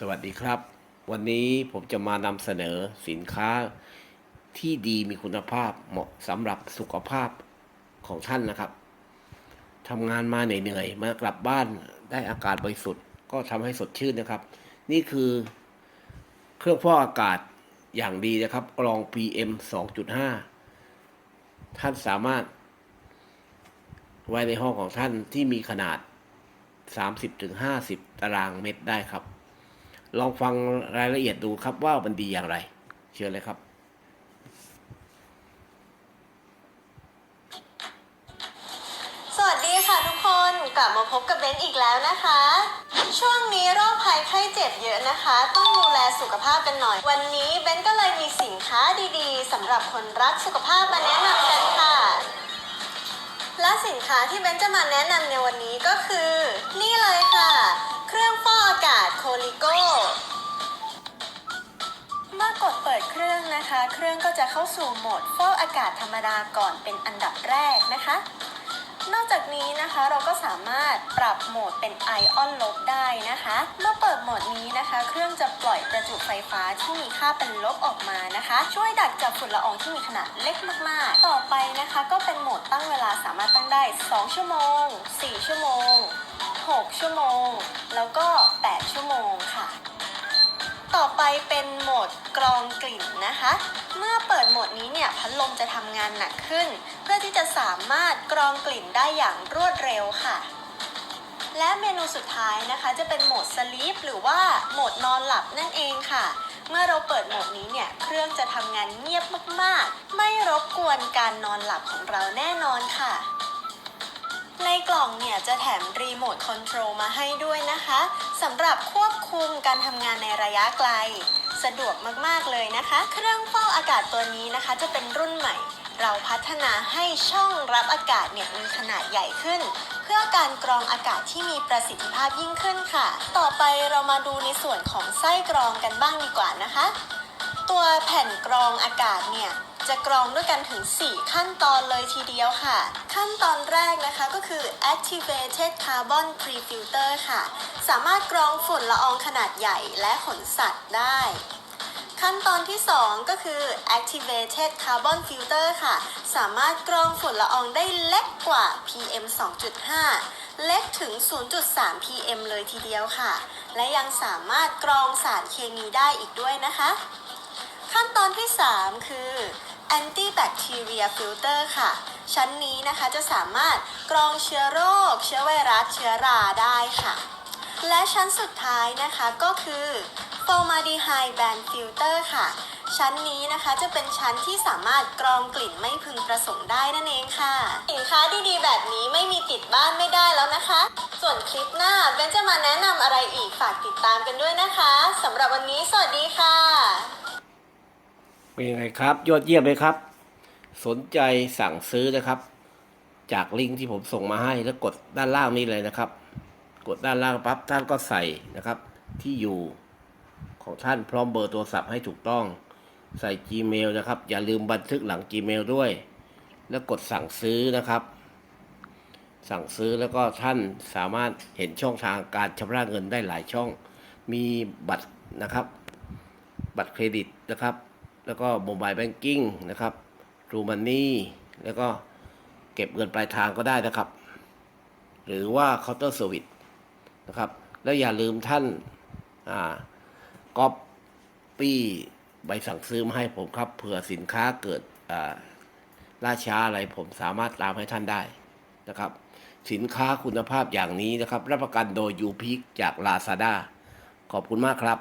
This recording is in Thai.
สวัสดีครับ วันนี้ผมจะมานำเสนอสินค้าที่ดีมีคุณภาพเหมาะสำหรับสุขภาพของท่านนะครับทำงานมาเหนื่อยๆมากลับบ้านได้อากาศบริสุทธิ์ก็ทำให้สดชื่นนะครับ นี่คือเครื่องฟอกอากาศอย่างดีนะครับกรอง PM 2.5 ท่านสามารถ ไว้ในห้องของท่านที่มีขนาด 30-50 ตารางเมตรได้ครับ ลองฟังรายละเอียดดูครับว่ามันดีอย่างไร เชิญเลยครับสวัสดีค่ะทุกคนกลับมาพบกับเบนอีกแล้วนะคะ ช่วงนี้โรคภัยไข้เจ็บเยอะนะคะ ต้องดูแลสุขภาพกันหน่อย วันนี้เบนก็เลยมีสินค้าดีๆสำหรับคนรักสุขภาพมาแนะนำกันค่ะ และสินค้าที่เบนจะมาแนะนำในวันนี้ก็คือ กดเปิดเครื่องนะคะ เครื่องก็จะเข้าสู่โหมดฟอกอากาศธรรมดาก่อนเป็นอันดับแรกนะคะ นอกจากนี้นะคะเราก็สามารถปรับโหมดเป็นไอออนลบได้นะคะ เมื่อเปิดโหมดนี้นะคะ เครื่องจะปล่อยประจุไฟฟ้าที่มีค่าเป็นลบออกมานะคะ ช่วยดักจับฝุ่นละอองที่มีขนาดเล็กมากๆ ต่อไปนะคะ ก็เป็นโหมดตั้งเวลาสามารถตั้งได้ 2 ชั่วโมง 4 ชั่วโมง 6 ชั่วโมง แล้วก็ 8 ชั่วโมงค่ะ ต่อไปเป็นโหม ดกรองกลิ่นนะคะ เมื่อเปิดโหมดนี้เนี่ยพัดลมจะทำงานหนักขึ้น เพื่อที่จะสามารถกรองกลิ่นได้อย่างรวดเร็วค่ะ และเมนูสุดท้ายนะคะ จะเป็นโหมดสลีปหรือว่าโหมดนอนหลับนั่นเองค่ะ เมื่อเราเปิดโหมดนี้เนี่ยเครื่องจะทำงานเงียบมากๆ ไม่รบกวนการนอนหลับของเราแน่นอนค่ะในกล่องเนี่ยจะแถมรีโมทคอนโทรลมาให้ด้วยนะคะสำหรับควบคุมการทำงานในระยะไกล สะดวกมากๆเลยนะคะ เครื่องฟอกอากาศตัวนี้นะคะจะเป็นรุ่นใหม่ เราพัฒนาให้ช่องรับอากาศเนี่ยมีขนาดใหญ่ขึ้น เพื่อการกรองอากาศที่มีประสิทธิภาพยิ่งขึ้นค่ะ ต่อไปเรามาดูในส่วนของไส้กรองกันบ้างดีกว่านะคะ ตัวแผ่นกรองอากาศเนี่ย จะกรองด้วยกันถึง 4 ขั้นตอนเลยทีเดียวค่ะ ขั้นตอนแรกนะคะก็คือ activated carbon pre-filter ค่ะ สามารถกรองฝุ่นละอองขนาดใหญ่และขนสัตว์ได้ ขั้นตอนที่ 2 ก็คือ activated carbon filter ค่ะ สามารถกรองฝุ่นละอองได้เล็กกว่า PM 2.5 เล็กถึง 0.3 PM เลยทีเดียวค่ะ และยังสามารถกรองสารเคมีได้อีกด้วยนะคะ ขั้นตอนที่ 3 คือ antibacteria filter ค่ะ ชั้นนี้นะคะจะสามารถกรองเชื้อโรค เชื้อไวรัส เชื้อราได้ค่ะ และชั้นสุดท้ายนะคะก็คือ formaldehyde band filter ค่ะ ชั้นนี้นะคะจะเป็นชั้นที่สามารถกรองกลิ่นไม่พึงประสงค์ได้นั่นเองค่ะ สินค้าดีๆ แบบนี้ไม่มีติดบ้านไม่ได้แล้วนะคะ ส่วนคลิปหน้าเบนจะมาแนะนำอะไรอีกฝากติดตามกันด้วยนะคะสำหรับวันนี้สวัสดีค่ะ เป็นยังไงครับ ยอดเยี่ยมเลยครับ สนใจสั่งซื้อนะครับ จากลิงก์ที่ผมส่งมาให้แล้วกดด้านล่างนี้เลยนะครับ กดด้านล่างปั๊บท่านก็ใส่นะครับ ที่อยู่ของท่านพร้อมเบอร์โทรศัพท์ให้ถูกต้องใส่ Gmail นะครับ อย่าลืมบันทึกหลัง Gmail ด้วย แล้วกดสั่งซื้อนะครับ สั่งซื้อแล้วก็ท่านสามารถเห็นช่องทางการชำระเงินได้หลายช่อง มีบัตรนะครับ บัตรเครดิตนะครับ แล้วก็โมบายแบงกิ้งนะครับรูมันนี่แล้วก็เก็บเงินปลายทางก็ได้นะครับ หรือว่าเคาน์เตอร์เซอร์วิสนะครับ แล้วอย่าลืมท่านอ่าก๊อปปี้ใบสั่งซื้อมาให้ผมครับ เผื่อสินค้าเกิดอ่าล่าช้าอะไรผมสามารถตามให้ท่านได้นะครับ สินค้าคุณภาพอย่างนี้นะครับ รับประกันโดยยูพิกจาก Lazada ขอบคุณมากครับ